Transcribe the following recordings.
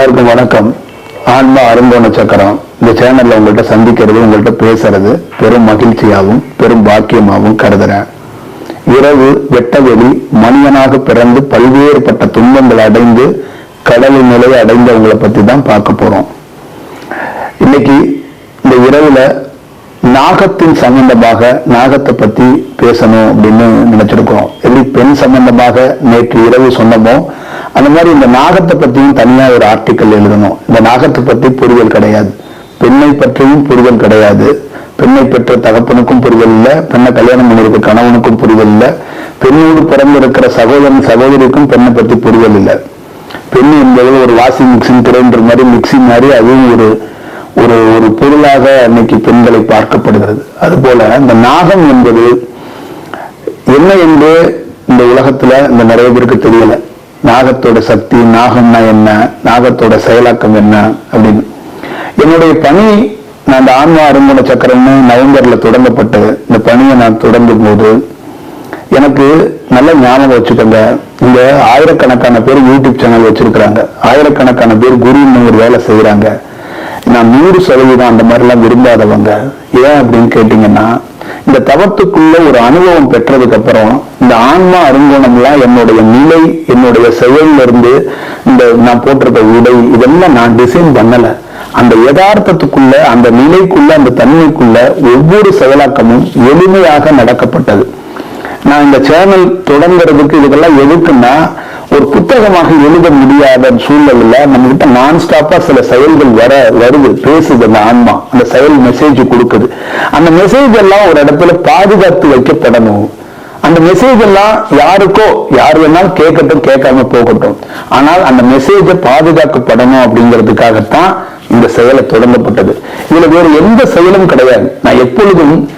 எல்லாருக்கும் வணக்கம். ஆன்மா அருங்கோண சக்கரம். இந்த சேனல்ல உங்கள்கிட்ட சந்திக்கிறது உங்கள்கிட்ட பேசுறது பெரும் மகிழ்ச்சியாகவும் பெரும் பாக்கியமாகவும் கருதுறேன். இரவு வெட்டவெளி மனிதனாக பிறந்து பல்வேறுபட்ட துன்பங்கள் அடைந்து கடலின் நிலையை அடைந்தவங்களை பத்தி தான் பார்க்க போறோம். இன்னைக்கு இந்த இரவுல நாகத்தின் சம்பந்தமாக நாகத்தை பத்தி பேசணும் அப்படின்னு நினைச்சிருக்கோம் எப்படி பெண் சம்பந்தமாக நேற்று இரவு சொன்னமோ அந்த மாதிரி இந்த நாகத்தை பத்தியும் தனியா ஒரு ஆர்டிக்கல் எழுதணும். இந்த நாகத்தை பத்தி புரிதல் கிடையாது. பெண்ணை பற்றியும் புரிதல் கிடையாது. பெண்ணை பெற்ற தகப்பனுக்கும் புரிதல் இல்லை. பெண்ணை கல்யாணம் பண்ணிருக்க கணவனுக்கும் புரிதல் இல்லை. பெண்ணோடு பிறந்திருக்கிற சகோதரன் சகோதரிக்கும் பெண்ணை பத்தி புரிதல் இல்லை. பெண் என்பது ஒரு வாஷிங் மிக்சிங் கிரைண்டர் மாதிரி மிக்சி மாதிரி அதுவும் ஒரு ஒரு ஒரு பொருளாக அன்னைக்கு பெண்களை பார்க்கப்படுகிறது. அதுபோல இந்த நாகம் என்பது என்ன என்று இந்த உலகத்துல இந்த நிறைய பேருக்கு தெரியல. நாகத்தோட சக்தி நாகம்னா என்ன நாகத்தோட செயலாக்கம் என்ன அப்படின்னு. என்னுடைய பணி நான் இந்த ஆன்மா அருங்குண சக்கரம்னு நவம்பர்ல தொடங்கப்பட்டது. இந்த பணியை நான் தொடங்கும் போது எனக்கு நல்ல ஞாபகம் வச்சுக்கோங்க. இங்க ஆயிரக்கணக்கான பேர் யூடியூப் சேனல் வச்சிருக்கிறாங்க. ஆயிரக்கணக்கான பேர் குருன்னு ஒரு வேலை செய்யறாங்க நான் நூறு சதவீதம் அந்த மாதிரிலாம் விரும்பாதவங்க. ஏன் அப்படின்னு கேட்டீங்கன்னா இந்த தவத்துக்குள்ள ஒரு அனுபவம் பெற்றதுக்கு அப்புறம் இந்த ஆன்மா அருங்கோணம்லாம் என்னுடைய நிலை என்னுடைய செயல்ல இருந்து இந்த நான் போட்டிருக்க உடை இதெல்லாம் நான் டிசைன் பண்ணல. அந்த யதார்த்தத்துக்குள்ள அந்த நிலைக்குள்ள அந்த தன்மைக்குள்ள ஒவ்வொரு செயலாக்கமும் எளிமையாக நடக்கப்பட்டது. நான் இந்த சேனல் தொடங்குறதுக்கு இதுக்கெல்லாம் எதுக்குன்னா ஒரு புத்தகமாக எழுத முடியாத சூழ்நிலையில நம்ம கிட்ட நான் ஸ்டாப்பா சில செயல்கள் வர வருது. பேசுது அந்த ஆன்மா. அந்த செயல் மெசேஜ் கொடுக்குது. அந்த மெசேஜ் எல்லாம் ஒரு இடத்துல பாதுகாத்து வைக்கப்படணும். அந்த மெசேஜ் எல்லாம் யாருக்கோ யார் வேணாலும் கேட்கட்டும் கேட்காம போகட்டும். ஆனால் அந்த மெசேஜை பாதுகாக்கப்படணும் அப்படிங்கிறதுக்காகத்தான் இந்த செயலை தொடங்கப்பட்டது. இதுல வேறு எந்த செயலும் கிடையாது. நான் எப்பொழுதும்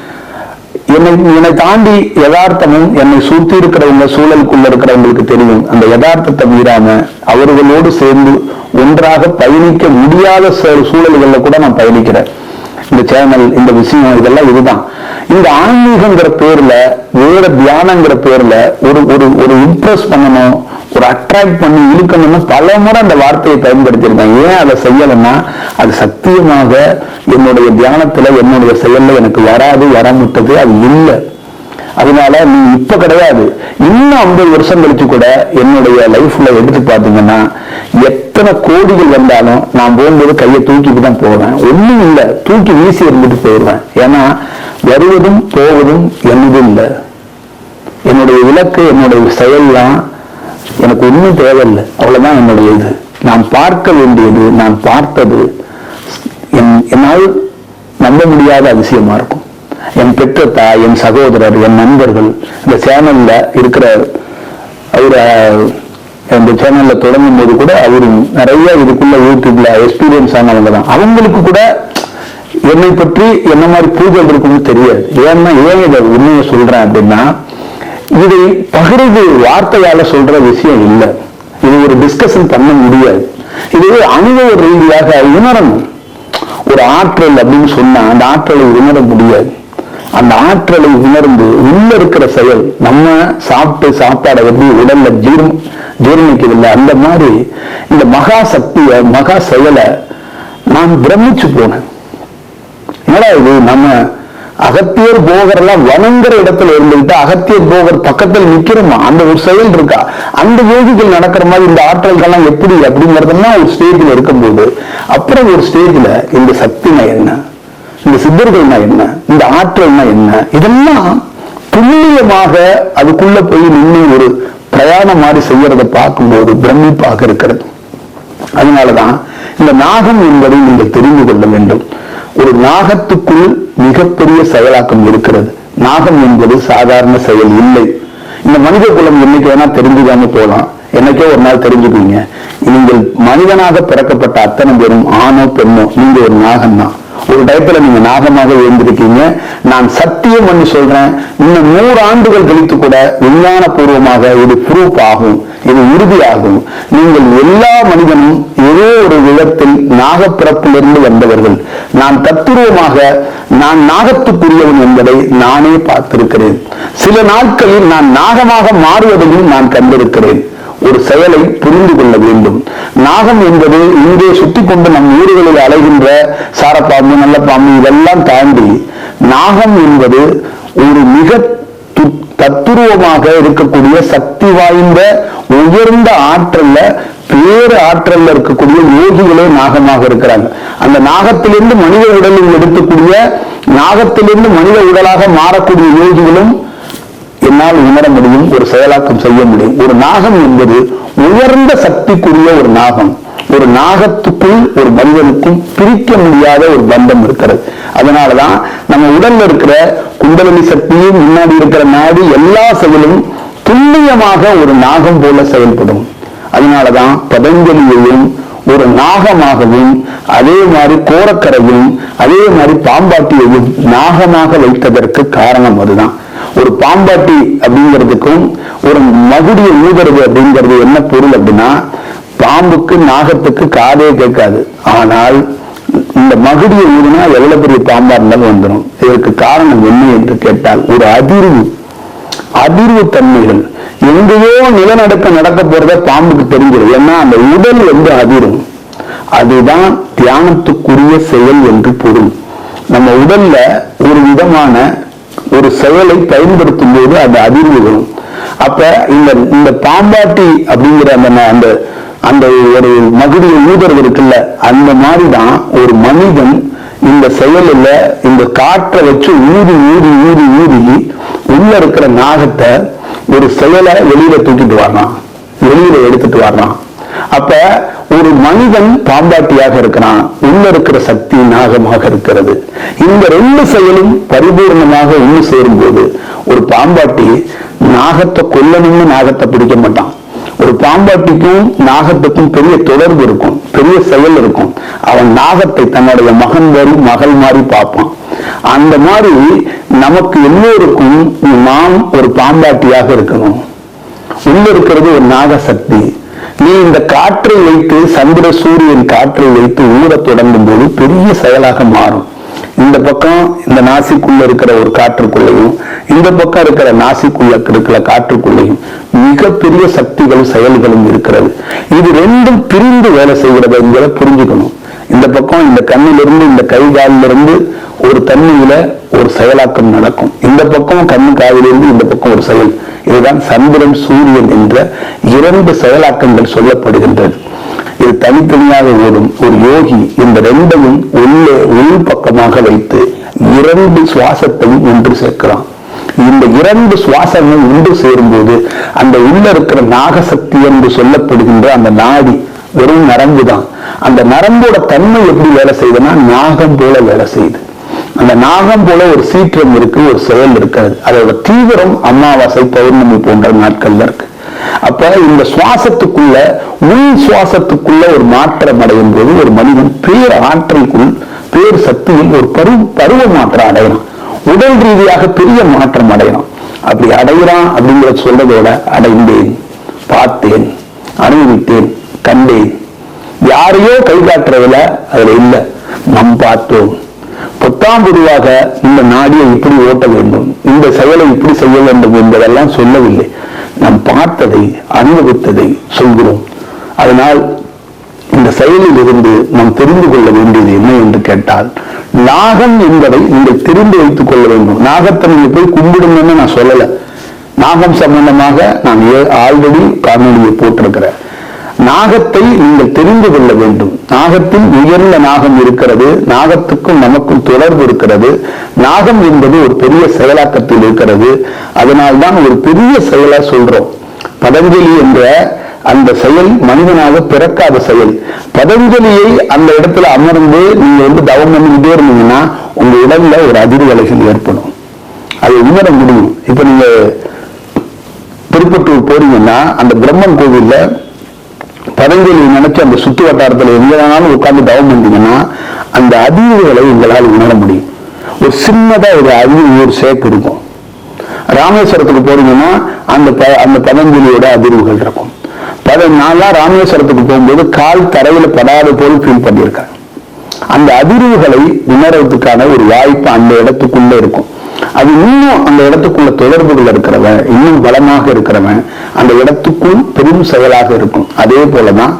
என்னை என்னை தாண்டி யதார்த்தமும் என்னை சுத்தி இருக்கிறவங்க சூழலுக்குள்ள இருக்கிறவங்களுக்கு தெரியும். அந்த யதார்த்தத்தை மீறாம அவர்களோடு சேர்ந்து ஒன்றாக பயணிக்க முடியாத சூழல்களில் கூட நான் பயணிக்கிறேன். இந்த சேனல் இந்த விஷயம் இதெல்லாம் இதுதான். இந்த ஆன்மீகங்கிற பேர்ல வேற தியானங்கிற பேர்ல ஒரு ஒரு ஒரு இம்ப்ரெஸ் பண்ணணும் ஒரு அட்ராக்ட் பண்ணி இழுக்கணும்னு பல முறை அந்த வார்த்தையை பயன்படுத்தியிருக்கேன் ஏன் அதை செய்யலைன்னா அது சத்தியமாக என்னுடைய தியானத்துல என்னுடைய செயல்ல எனக்கு வராது வரமுட்டது அது இல்லை. அதனால நீ இப்ப கிடையாது. இன்னும் ஐம்பது வருஷம் கழிச்சு கூட என்னுடைய லைஃப்ல எடுத்து பார்த்தீங்கன்னா எத்தனை கோடிகள் வந்தாலும் நான் போகும்போது கையை தூக்கிட்டு தான் போவேன். ஒன்றும் இல்லை. தூக்கி வீசி இருந்துட்டு போயிடுவேன். ஏன்னா வருவதும் போவதும் என்னதும் இல்லை. என்னுடைய இலக்கு என்னுடைய செயல்லாம் எனக்கு ஒன்றும் தேவையில்லை. அவ்வளவுதான் என்னுடைய இது. நான் பார்க்க வேண்டியது நான் பார்த்தது என் என்னால் நம்ப முடியாத அதிசயமா இருக்கும். என் பெற்ற தாய் என் சகோதரர் என் நண்பர்கள் இந்த சேனல்ல இருக்கிற அவர் இந்த சேனல்ல தொடங்கும் போது கூட அவர் நிறைய இதுக்குள்ள யூடியூப்ல எக்ஸ்பீரியன்ஸ் ஆனவங்க தான். அவங்களுக்கு கூட என்னை பற்றி என்ன மாதிரி பூஜை இருக்கும்னு தெரியாது. ஏன்னா ஏன் இதை உண்மையை சொல்றேன் அப்படின்னா இதை பகிர்வு வார்த்தையால சொல்ற விஷயம் இல்லை. இது ஒரு டிஸ்கஷன் பண்ண முடியாது. இது அனுபவ ரீதியாக உணரணும். ஒரு ஆற்றல் அப்படின்னு சொன்னா அந்த ஆற்றலை உணர முடியாது. அந்த ஆற்றலை உணர்ந்து உள்ள இருக்கிற செயல் நம்ம சாப்பிட்டு சாப்பாடை வந்து உடல்ல ஜீர்ண ஜீர்ணிக்குதில்லை அந்த மாதிரி இந்த மகா சக்திய மகா செயலை நான் பிரமிச்சு போனேன். என்னடா இது? நம்ம அகத்தியர் போகரெல்லாம் வணங்குற இடத்துல இருந்துகிட்டு அகத்தியர் போகர் பக்கத்தில் நிக்கிறோமா? அந்த ஒரு செயல் இருக்கா? அந்த யோகிகள் நடக்கிற மாதிரி இந்த ஆற்றல்கள்லாம் எப்படி அப்படிங்கறதெல்லாம் ஒரு ஸ்டேஜ்ல இருக்கும்போது அப்புறம் ஒரு ஸ்டேஜ்ல இந்த சக்தினா என்ன? இந்த சித்தர்கள்னா என்ன? இந்த ஆற்றல்னா என்ன? இதெல்லாம் துல்லியமாக அதுக்குள்ள போய் நின்று ஒரு பிரயாணம் மாதிரி செய்யறதை பார்க்கும்போது பிரமிப்பாக இருக்கிறது. அதனாலதான் இந்த நாகம் என்பதை நீங்கள் தெரிந்து கொள்ள வேண்டும். ஒரு நாகத்துக்குள் மிகப்பெரிய செயலாக்கம் இருக்கிறது. நாகம் என்பது சாதாரண செயல் இல்லை. இந்த மனித குலம் என்னைக்கு வேணா தெரிஞ்சுக்காம போகலாம் என்னைக்கே ஒரு நாள் தெரிஞ்சுக்குவீங்க நீங்கள் மனிதனாக பிறக்கப்பட்ட அத்தனை பேரும் ஆணோ பெண்ணோ நீங்க ஒரு நாகம் தான் ஒரு டயத்துல நீங்க நாகமாக இருந்திருக்கீங்க நான் சத்தியம் பண்ணி சொல்றேன். இன்னும் நூறு ஆண்டுகள் கழித்து கூட விஞ்ஞான பூர்வமாக இது ப்ரூஃப் ஆகும். இது உறுதியாகும். நீங்கள் எல்லா மனிதனும் ஏதோ ஒரு விதத்தில் நாகப்பிறப்பிலிருந்து வந்தவர்கள். நான் தத்துருவமாக நான் நாகத்துக்குரியவன் என்பதை நானே பார்த்திருக்கிறேன். சில நாட்களில் நான் நாகமாக மாறுவதையும் நான் கண்டிருக்கிறேன். ஒரு செயலை புரிந்து கொள்ள வேண்டும். நாகம் என்பது இங்கே சுத்தி கொண்டு நம் ஊர்களில் அலைகின்ற சாரப்பாம்பு நல்ல பாம்பு இதெல்லாம் தாண்டி நாகம் என்பது ஒரு மிக து- தத்துருவமாக இருக்கக்கூடிய சக்தி வாய்ந்த உயர்ந்த ஆற்றல்ல பேரு ஆற்றல்ல இருக்கக்கூடிய யோகிகளே நாகமாக இருக்கிறாங்க அந்த நாகத்திலிருந்து மனித உடலில் எடுக்கக்கூடிய நாகத்திலிருந்து மனித உடலாக மாறக்கூடிய யோகிகளும் என்னால் உணர முடியும் ஒரு செயலாக்கம் செய்ய முடியும். ஒரு நாகம் என்பது உயர்ந்த சக்திக்குரிய ஒரு நாகம். ஒரு நாகத்துக்குள் ஒரு மனிதனுக்கும் பிரிக்க முடியாத ஒரு பந்தம் இருக்கிறது. அதனாலதான் நம்ம உடல்ல இருக்கிற குண்டலினி சக்தியும் முன்னாடி இருக்கிற மாதிரி எல்லா செயலும் துல்லியமாக ஒரு நாகம் போல செயல்படும். அதனாலதான் பதஞ்சலியையும் ஒரு நாகமாகவும் அதே மாதிரி கோரக்கரையும் அதே மாதிரி பாம்பாட்டியையும் நாகமாக வைத்ததற்கு காரணம் அதுதான். ஒரு பாம்பாட்டி அப்படிங்கிறதுக்கும் ஒரு மகுடிய ஊதுறது அப்படிங்கிறது என்ன பொருள் அப்படின்னா பாம்புக்கு நாகத்துக்கு காதே கேட்காது. ஆனால் இந்த மகுடியை ஊதுனா எவ்வளவு பெரிய பாம்பா இருந்தாலும் வந்துடும் இதற்கு காரணம் என்ன என்று கேட்டால் ஒரு அதிர்வு அதிர்வு தன்மைகள். எங்கேயோ நிலநடுக்கம் நடக்க போறத பாம்புக்கு தெரிஞ்சிடும் ஏன்னா அந்த உடல் வந்து அதிரும். அதுதான் தியானத்துக்குரிய செயல் என்று பொருள். நம்ம உடல்ல ஒரு விதமான ஒரு செயலை பயன்படுத்தும் போது அது அதிர்வு வரும். அப்ப இந்த இந்த பாம்பாட்டி அப்படிங்கிற அந்த அந்த அந்த ஒரு மகுடியை ஊதுறது இருக்குல்ல அந்த மாதிரி தான் ஒரு மனிதன் இந்த செயலில் இந்த காற்றை வச்சு ஊதி ஊதி ஊதி ஊதி உள்ள இருக்கிற நாகத்தை ஒரு செயலை வெளியில தூக்கிட்டு வர்றான். வெளியில எடுத்துட்டு வர்றான். அப்ப ஒரு மனிதன் பாம்பாட்டியாக இருக்கிறான். உள்ள இருக்கிற சக்தி நாகமாக இருக்கிறது. இந்த ரெண்டு செயலும் பரிபூர்ணமாக இன்னும் சேரும்போது ஒரு பாம்பாட்டி நாகத்தை கொல்லணும்னு நாகத்தை பிடிக்க மாட்டான். ஒரு பாம்பாட்டிக்கும் நாகத்துக்கும் பெரிய தொடர்பு இருக்கும். பெரிய செயல் இருக்கும். அவன் நாகத்தை தன்னுடைய மகன் மாதிரி மகள் மாதிரி பார்ப்பான். அந்த மாதிரி நமக்கு எல்லோருக்கும் நாம் ஒரு பாம்பாட்டியாக இருக்கணும். உள்ள இருக்கிறது ஒரு நாக சக்தி நீ இந்த காற்றை வைத்து சந்திர சூரியன் காற்றை வைத்து ஊற தொடங்கும் போது பெரிய செயலாக மாறும். இந்த பக்கம் இந்த நாசிக்குள்ள இருக்கிற ஒரு காற்றுக்குள்ளேயும் இந்த பக்கம் இருக்கிற நாசிக்குள்ள இருக்கிற காற்றுக்குள்ளையும் மிகப்பெரிய சக்திகளும் செயல்களும் இருக்கிறது. இது ரெண்டும் பிரிந்து வேலை செய்கிறது என்பதை புரிஞ்சுக்கணும். இந்த பக்கம் இந்த கண்ணிலிருந்து இந்த கை காலிலிருந்து ஒரு தண்ணியில ஒரு செயலாக்கம் நடக்கும். இந்த பக்கம் கண்ணு காதிலிருந்து இந்த பக்கம் ஒரு செயல். இதுதான் சந்திரன் சூரியன் என்ற இரண்டு செயலாக்கங்கள் சொல்லப்படுகின்றது. இது தனித்தனியாக ஓடும். ஒரு யோகி இந்த ரெண்டையும் உள்ளே உள் பக்கமாக வைத்து இரண்டு சுவாசத்தையும் ஒன்று சேர்க்கிறான். இந்த இரண்டு சுவாசங்கள் ஒன்று சேரும்போது அந்த உள்ள இருக்கிற நாகசக்தி என்று சொல்லப்படுகின்ற அந்த நாடி வெறும் நரம்பு தான் அந்த நரம்போட தன்மை எப்படி வேலை செய்யுதுன்னா நாகம் போல வேலை செய்யுது. அந்த நாகம் போல ஒரு சீற்றம் இருக்கு ஒரு செயல் இருக்காது. அதோட தீவிரம் அமாவாசை பௌர்ணமி போன்ற நாட்கள்ல இருக்கு. அப்ப இந்த சுவாசத்துக்குள்ள உள் சுவாசத்துக்குள்ள ஒரு மாற்றம் அடையும் போது ஒரு மனிதன் பேர் ஆற்றலுக்குள் பேர் சக்தியில் ஒரு பரு பருவ மாற்றம் அடையலாம். உடல் ரீதியாக பெரிய மாற்றம் அடையலாம். அப்படி அடைகிறான் அப்படிங்கிறத சொல்றதோட அடைந்தேன் பார்த்தேன் அனுபவித்தேன் கண்டேன். யாரையோ கைகாட்டுறதுல அதுல இல்ல. நம் பார்த்தோம். பொத்தாம் இந்த நாடியை இப்படி ஓட்ட வேண்டும்? இந்த செயலை இப்படி செய்ய வேண்டும் என்பதெல்லாம் சொல்லவில்லை. நாம் பார்த்ததை அனுபவித்ததை சொல்கிறோம். அதனால் இந்த செயலில் இருந்து நாம் தெரிந்து கொள்ள வேண்டியது என்ன என்று கேட்டால் நாகம் என்பதை நீங்கள் தெரிந்து வைத்துக் கொள்ள வேண்டும். நாகத்தன்மையை போய் கும்பிடுங்கன்னு நான் சொல்லல. நாகம் சம்பந்தமாக நான் ஆல்ரெடி காணொலியை போட்டிருக்கிறேன். நாகத்தை நீங்கள் தெரிந்து கொள்ள வேண்டும். நாகத்தில் உயர்ந்த நாகம் இருக்கிறது. நாகத்துக்கும் நமக்கும் தொடர்பு இருக்கிறது. நாகம் என்பது ஒரு பெரிய செயலாக்கத்தில் இருக்கிறது. அதனால்தான் ஒரு பெரிய செயலா சொல்றோம். பதஞ்சலி என்ற அந்த செயல் மனிதனாக பிறக்காத செயல். பதஞ்சலியை அந்த இடத்துல அமர்ந்து நீங்க வந்து தவம் பண்ணிக்கிட்டே இருந்தீங்கன்னா உங்க உடல்ல ஒரு அதிர்வலைகள் ஏற்படும். அது உணர முடியும். இப்ப நீங்க திருப்பட்டூர் போறீங்கன்னா அந்த பிரம்மன் கோவில்ல பதஞ்சலி நினைச்சு அந்த சுத்து வட்டாரத்தில் எங்க வேணாலும் உட்கார்ந்து தவம் பண்ணீங்கன்னா அந்த அதிர்வுகளை உங்களால் உணர முடியும். ஒரு சின்னதா ஒரு அதிர்வு ஒரு சேக்கு இருக்கும். ராமேஸ்வரத்துக்கு போறீங்கன்னா அந்த ப- அந்த பதஞ்சலியோட அதிர்வுகள் இருக்கும். பத நான்லாம் ராமேஸ்வரத்துக்கு போகும்போது கால் தரையில் படாத போல் ஃபீல் பண்ணியிருக்கேன் அந்த அதிர்வுகளை உணர்றதுக்கான ஒரு வாய்ப்பு அந்த இடத்துக்குள்ள இருக்கும். அது இன்னும் அந்த இடத்துக்குள்ள தொடர்புகள் இருக்கிறவன் இன்னும் பலமாக இருக்கிறவன் அந்த இடத்துக்குள் பெரும் செயலாக இருக்கும். அதே போலதான்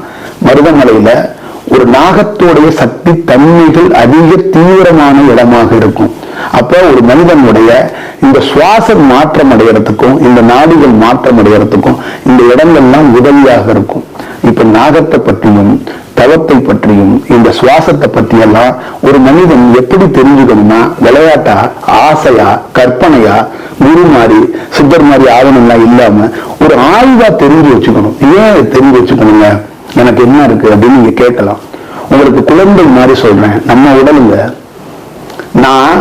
மருதமலையில ஒரு நாகத்தோடைய சக்தி தன்மைகள் அதிக தீவிரமான இடமாக இருக்கும். அப்போ ஒரு மனிதனுடைய இந்த சுவாசம் மாற்றம் அடைகிறதுக்கும் இந்த நாடிகள் மாற்றம் அடைகிறதுக்கும் இந்த இடங்கள்லாம் உதவியாக இருக்கும். இப்ப நாகத்தை பற்றியும் தவத்தை பற்றியும் இந்த சுவாசத்தை பற்றியெல்லாம் ஒரு மனிதன் எப்படி தெரிஞ்சுக்கணும்னா விளையாட்டா ஆசையா கற்பனையா குரு மாதிரி சித்தர் மாதிரி ஆவணம்லாம் இல்லாம ஒரு ஆய்வா தெரிஞ்சு வச்சுக்கணும். ஏன் தெரிஞ்சு வச்சுக்கணுங்க? எனக்கு என்ன இருக்கு அப்படின்னு நீங்க கேட்கலாம். உங்களுக்கு குழந்தை மாதிரி சொல்றேன். நம்ம உடலுங்க. நான்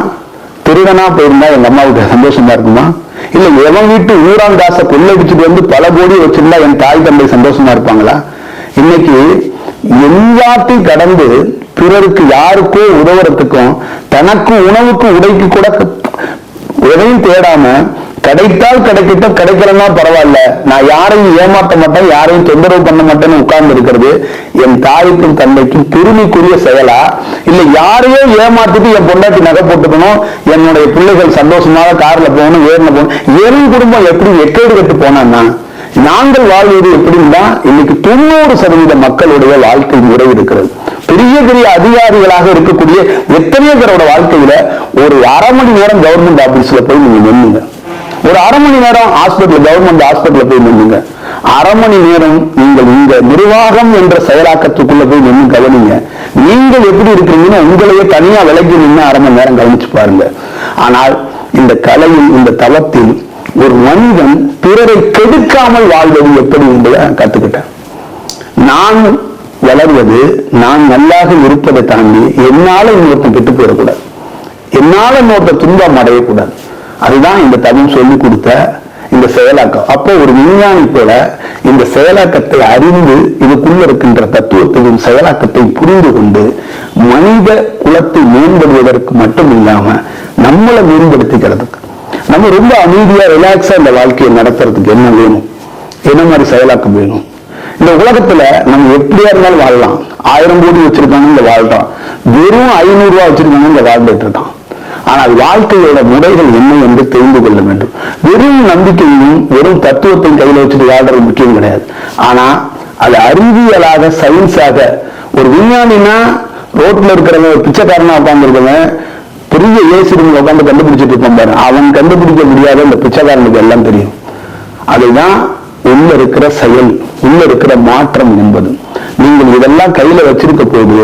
திருடனா போயிருந்தா எங்க அம்மாவுக்கு சந்தோஷமா இருக்குமா? இல்ல எவன் வீட்டு ஊராங்காசை கொள்ளடிச்சுட்டு வந்து பல கோடி வச்சிருந்தா என் தாய் தந்தை சந்தோஷமா இருப்பாங்களா? இன்னைக்கு எல்லாத்தையும் கடந்து பிறருக்கு யாருக்கோ உதவுறதுக்கும் தனக்கு உணவுக்கு உடைக்கு கூட எதையும் தேடாம கிடைத்தால் கிடைக்கட்டும் கிடைக்கலன்னா பரவாயில்ல. நான் யாரையும் ஏமாற்ற மாட்டேன் யாரையும் தொந்தரவு பண்ண மாட்டேன்னு உட்கார்ந்து இருக்கிறது என் தாய்க்கும் தந்தைக்கும் பெருமைக்குரிய செயலா? இல்ல யாரையோ ஏமாத்திட்டு என் பொண்டாட்டி நகை போட்டுக்கணும் என்னுடைய பிள்ளைகள் சந்தோஷமாக கார்ல போகணும் ஏறின போகணும் ஏறும் குடும்பம் எப்படி எக்கேடு கட்டு போனான்னா நாங்கள் வாழ்வது எப்படின்னா இன்னைக்கு தொண்ணூறு சதவீத மக்களுடைய வாழ்க்கை முறை இருக்கிறது. பெரிய பெரிய அதிகாரிகளாக இருக்கக்கூடிய எத்தனையோ பேரோட வாழ்க்கையில ஒரு அரை மணி நேரம் கவர்மெண்ட் ஆபீஸ்ல போய் நீங்க நின்னுங்க ஒரு அரை மணி நேரம் ஹாஸ்பிட்டல் கவர்மெண்ட் ஹாஸ்பிட்டல்ல போய் நின்னுங்க அரை மணி நேரம் நீங்கள் இந்த நிர்வாகம் என்ற செயலாக்கத்துக்குள்ள போய் நின்று கவனிங்க. நீங்கள் எப்படி இருக்கிறீங்கன்னு உங்களையே தனியா விலகி நின்று அரை மணி நேரம் கவனிச்சு பாருங்க. ஆனால் இந்த கலையில் இந்த தவத்தில் ஒரு மனிதன் பிறரை கெடுக்காமல் வாழ்வது எப்படி என்பதை நான் கத்துக்கிட்டேன். நான் வளர்வது நான் நல்லாக இருப்பதை தாண்டி என்னால இன்னொருத்தன் கெட்டு போயிடக்கூடாது. என்னால இன்னொருத்த துன்பம் அடையக்கூடாது. அதுதான் இந்த தவம் சொல்லி கொடுத்த இந்த செயலாக்கம். அப்போ ஒரு விஞ்ஞானி போல இந்த செயலாக்கத்தை அறிந்து இதுக்குள்ள இருக்கின்ற தத்துவத்தையும் செயலாக்கத்தை புரிந்து கொண்டு மனித குலத்தை மேம்படுவதற்கு மட்டும் இல்லாம நம்மளை மேம்படுத்திக்கிறதுக்கு நம்ம ரொம்ப அமைதியா ரிலாக்ஸா இந்த வாழ்க்கையை நடத்துறதுக்கு என்ன வேணும்? என்ன மாதிரி செயலாக்கம் வேணும்? இந்த உலகத்துல நம்ம எப்படியா இருந்தாலும் வாழலாம். ஆயிரம் கோடி வச்சிருக்காங்க இந்த வாழ்றான் வெறும் ஐநூறு ரூபாய் வச்சிருக்காங்க இந்த வாழ்ந்துட்டு இருக்கான் ஆனால் வாழ்க்கையோட முறைகள் என்ன என்று தெரிந்து கொள்ள வேண்டும். வெறும் நம்பிக்கையும் வெறும் தத்துவத்தையும் கையில வச்சுட்டு வாழ்றது முக்கியம் கிடையாது. ஆனா அது அறிவியலாக சயின்ஸாக ஒரு விஞ்ஞானினா ரோட்ல இருக்கிறவங்க ஒரு பிச்சைக்காரனா உட்காந்துருக்கவன் பெரிய ஏசி உட்காந்து கண்டுபிடிச்சிட்டு இருப்பான் பாரு. அவன் கண்டுபிடிக்க முடியாத இந்த பிச்சைக்காரனுக்கு எல்லாம் தெரியும். அதுதான் உள்ள இருக்கிற செயல் உள்ள இருக்கிற மாற்றம் என்பது. நீங்கள் இதெல்லாம் கையில வச்சிருக்க போது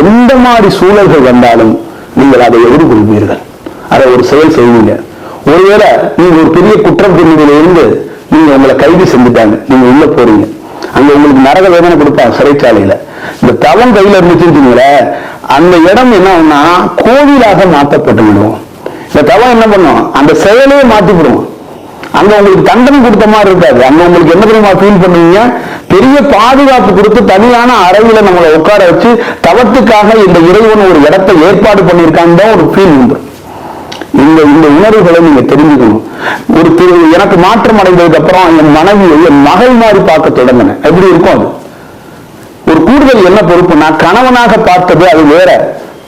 எந்த மாதிரி சூழல்கள் வந்தாலும் நீங்கள் அதை எதிர்கொள்வீர்கள். அதை ஒரு செயல் செய்வீங்க. ஒருவேளை நீங்க ஒரு பெரிய குற்றம் புரிதல இருந்து நீங்க உங்களை கைது செஞ்சுட்டாங்க. நீங்க உள்ள போறீங்க. அங்க உங்களுக்கு நரக வேதனை கொடுப்பாங்க சிறைச்சாலையில. இந்த தவம் கையில இருந்துச்சுங்களே அந்த இடம் என்ன ஆகும்னா கோவிலாக மாற்றப்பட்டு விடுவோம் இந்த தவம் என்ன பண்ணும்? அந்த செயலே மாத்திவிடும் அங்க உங்களுக்கு தண்டனை கொடுத்த மாதிரி இருக்காது. அங்க உங்களுக்கு என்ன தெரியுமா ஃபீல் பண்ணுவீங்க? பெரிய பாதுகாப்பு கொடுத்து தனியான அறையில நம்மளை உட்கார வச்சு தவத்துக்காக இந்த இறைவன் ஒரு இடத்தை ஏற்பாடு பண்ணியிருக்காங்க தான் ஒரு ஃபீல் உண்டு. இந்த இந்த உணர்வுகளை நீங்க தெரிஞ்சுக்கணும். ஒரு திரு எனக்கு மாற்றம் அடைந்ததுக்கு அப்புறம் என் மனைவியை என் மகள் மாதிரி பார்க்க தொடங்கினேன். எப்படி இருக்கும் அது? ஒரு கூடுதல் என்ன பொறுப்புனா கணவனாக பார்த்தது அது வேற.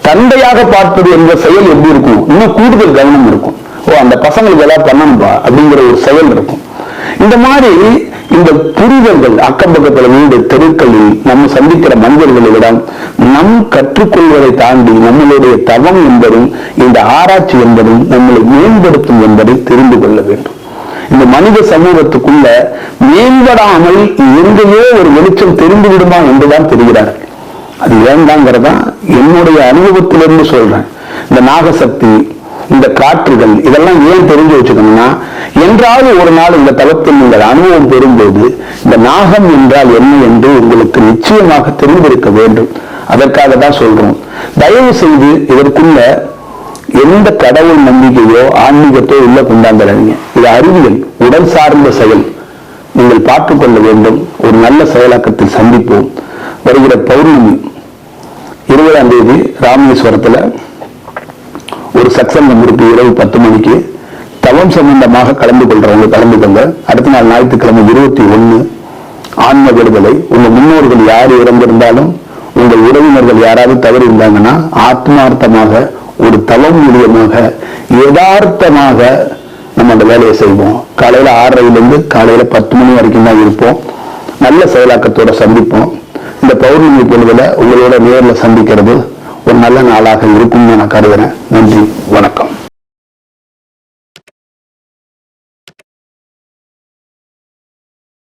தந்தையாக பார்ப்பது என்ற செயல் எப்படி இருக்கும்? இன்னும் கூடுதல் கவனம் இருக்கும். ஓ அந்த பசங்களுக்கு எல்லாம் பண்ணணும்பா? அப்படிங்கிற ஒரு செயல் இருக்கும். இந்த மாதிரி இந்த புரிதல்கள் அக்கம் பக்கத்தில் வீடு தெருக்களில் நம்ம சந்திக்கிற மனிதர்களிடம் நம் கற்றுக்கொள்வதை தாண்டி நம்மளுடைய தவம் என்பதும் இந்த ஆராய்ச்சி என்பதும் நம்மளை மேம்படுத்தும் என்பதை தெரிந்து கொள்ள வேண்டும். இந்த மனித சமூகத்துக்குள்ள மேம்படாமல் எங்கேயோ ஒரு வெளிச்சம் தெரிந்து விடுமா என்றுதான் தெரிகிறார்கள். அது வேண்டாங்கிறதா என்னுடைய அனுபவத்திலிருந்து சொல்றேன். இந்த நாகசக்தி இந்த காற்றுகள் இதெல்லாம் ஏன் தெரிஞ்சு வச்சுக்கணும்னா என்றாவது ஒரு நாள் இந்த தளத்தில் நீங்கள் அனுபவம் பெறும்போது இந்த நாகம் என்றால் என்ன என்று உங்களுக்கு நிச்சயமாக தெரிந்திருக்க வேண்டும். அதற்காக தான் சொல்றோம். தயவு செய்து இதற்குள்ள எந்த கடவுள் நம்பிக்கையோ ஆன்மீகத்தோ உள்ள கொண்டாந்துடாதீங்க இது அறிவியல் உடல் சார்ந்த செயல். நீங்கள் பார்த்துக் கொள்ள வேண்டும். ஒரு நல்ல செயலாக்கத்தில் சந்திப்போம். வருகிற பௌர்ணமி இருபதாம் தேதி ராமேஸ்வரத்துல ஒரு சத்சங்கம் இருக்கு இரவு பத்து மணிக்கு. தவம் சம்பந்தமாக கலந்து கொள்றவங்க கலந்து அடுத்த நாள் ஞாயிற்றுக்கிழமை இருபத்தி ஒண்ணு ஆன்ம விடுதலை. உங்க முன்னோர்கள் யார் இறந்திருந்தாலும் உங்கள் உறவினர்கள் யாராவது தவறி இருந்தாங்கன்னா ஆத்மார்த்தமாக ஒரு தவம் மூலியமாக யதார்த்தமாக நம்ம அந்த வேலையை செய்வோம். காலையில ஆறரைலேருந்து காலையில பத்து மணி வரைக்கும் தான் இருப்போம். நல்ல செயலாக்கத்தோட சந்திப்போம். இந்த பௌர்ணமி பொழுதுல உங்களோட நேரில் சந்திக்கிறது ஒரு நல்ல நாளாக இருக்கும்னு நான் கருதுறேன். நன்றி. வணக்கம்.